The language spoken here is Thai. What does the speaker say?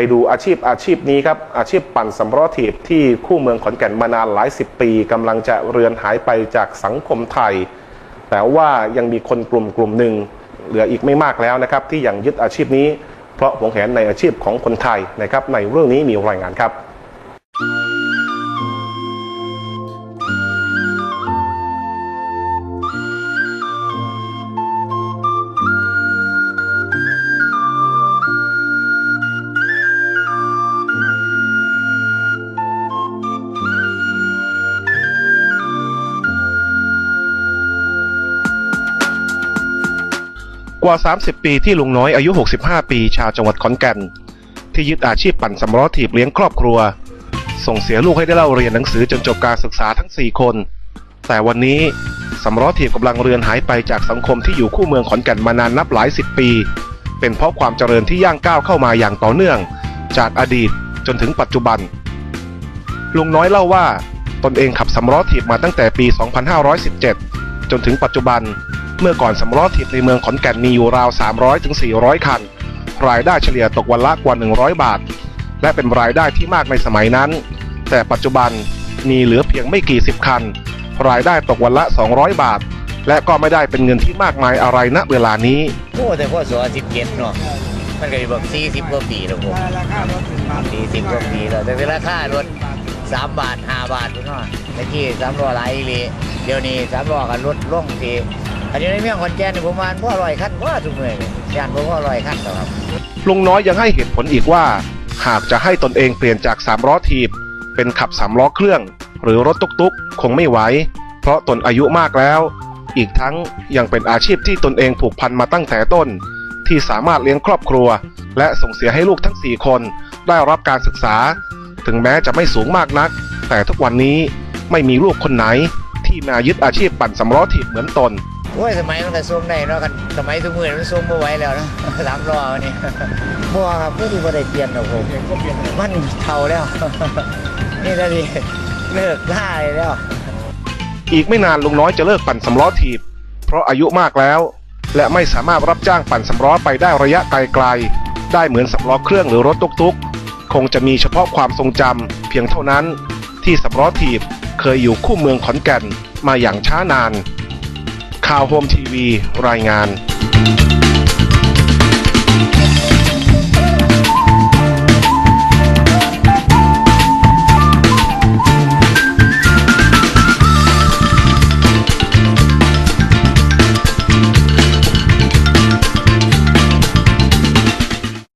ไปดูอาชีพอาชีพนี้ครับ อาชีพปั่นสำล้อถีบที่คู่เมืองขอนแก่นมานานหลายสิบปีกำลังจะเรือนหายไปจากสังคมไทย แต่ว่ายังมีคนกลุ่มกลุ่มหนึ่งเหลืออีกไม่มากแล้วนะครับ ที่ยังยึดอาชีพนี้ เพราะหวงแหนในอาชีพของคนไทยนะครับในเรื่องนี้มีรายงานครับ กว่า 30 ปีที่ลุงน้อยอายุ 65 ปีชาวจังหวัดขอนแก่น ที่ยึดอาชีพปั่นสำล้อถีบเลี้ยงครอบครัว ส่งเสียลูกให้ได้เล่าเรียนหนังสือจนจบการศึกษาทั้ง 4 คน แต่วันนี้สำล้อถีบกำลังเรือนหายไปจากสังคมที่อยู่คู่เมืองขอนแก่นมานานนับหลายสิบปี เป็นเพราะความเจริญที่ย่างก้าวเข้ามาอย่างต่อเนื่อง จากอดีตจนถึงปัจจุบัน ลุงน้อยเล่าว่าตนเองขับสำล้อถีบมาตั้งแต่ปี 2517 จนถึงปัจจุบัน เมื่อก่อนสำล้อถีบในเมืองขอนแก่นมีอยู่ราว300ถึงคัน รายได้เฉลี่ยตกวันละกว่า 100 บาท และเป็นรายได้ที่มากในสมัยนั้น แต่ปัจจุบันมีเหลือเพียงไม่กี่สิบคัน รายได้ตกวันละ 200 บาท และก็ไม่ได้เป็นเงินที่มากมายอะไรณเวลานี้ โอ้แต่พ่อสอสิบเจ็ดเนาะมันก็อยู่แบบสี่สิบกว่าปีแล้วผมสี่สิบกว่าปีแล้วแต่เวลาค่ารถสามบาทห้าบาทพี่น้องเมื่อกี้สามล้อหลายอีหลีเดี๋ยวนี้สามล้อกันรถล่องที อันนี้ในเมืองขอนแก่นนี่ผมว่าพ่อลอยขั้นว่าทุกเมื่อเลยยานผมพ่อลอยขั้นครับลุงน้อยยังให้เหตุผลอีกว่า หากจะให้ตนเองเปลี่ยนจากสามล้อถีบ เป็นขับสามล้อเครื่อง หรือรถตุกๆ คงไม่ไหวเพราะตนอายุมากแล้ว อีกทั้งยังเป็นอาชีพที่ตนเองผูกพันมาตั้งแต่ต้น ที่สามารถเลี้ยงครอบครัว และส่งเสียให้ลูกทั้ง 4 คน ได้รับการศึกษา ถึงแม้จะไม่สูงมากนัก แต่ทุกวันนี้ไม่มีลูกคนไหนที่มายึดอาชีพปั่นสำล้อถีบเหมือนตน โอ้ยสมัยมันก็ส่งได้เนาะกันสมัยทุกมือมันส่งไม่ไหวแล้วนะสามล้อนี่บ่ครับก็ที่บ่ได้เปลี่ยนหรอกผมมันเท่าแล้ว นี่ก็ดีเลิกได้แล้ว อีกไม่นานลุงน้อยจะเลิกปั่นสำล้อถีบ เพราะอายุมากแล้ว และไม่สามารถรับจ้างปั่นสำล้อไปได้ระยะไกลๆ ได้เหมือนสำล้อเครื่องหรือรถตุกๆ คงจะมีเฉพาะความทรงจำเพียงเท่านั้น ที่สำล้อถีบเคยอยู่คู่เมืองขอนแก่นมาอย่างช้านาน ข่าวโฮมทีวี รายงาน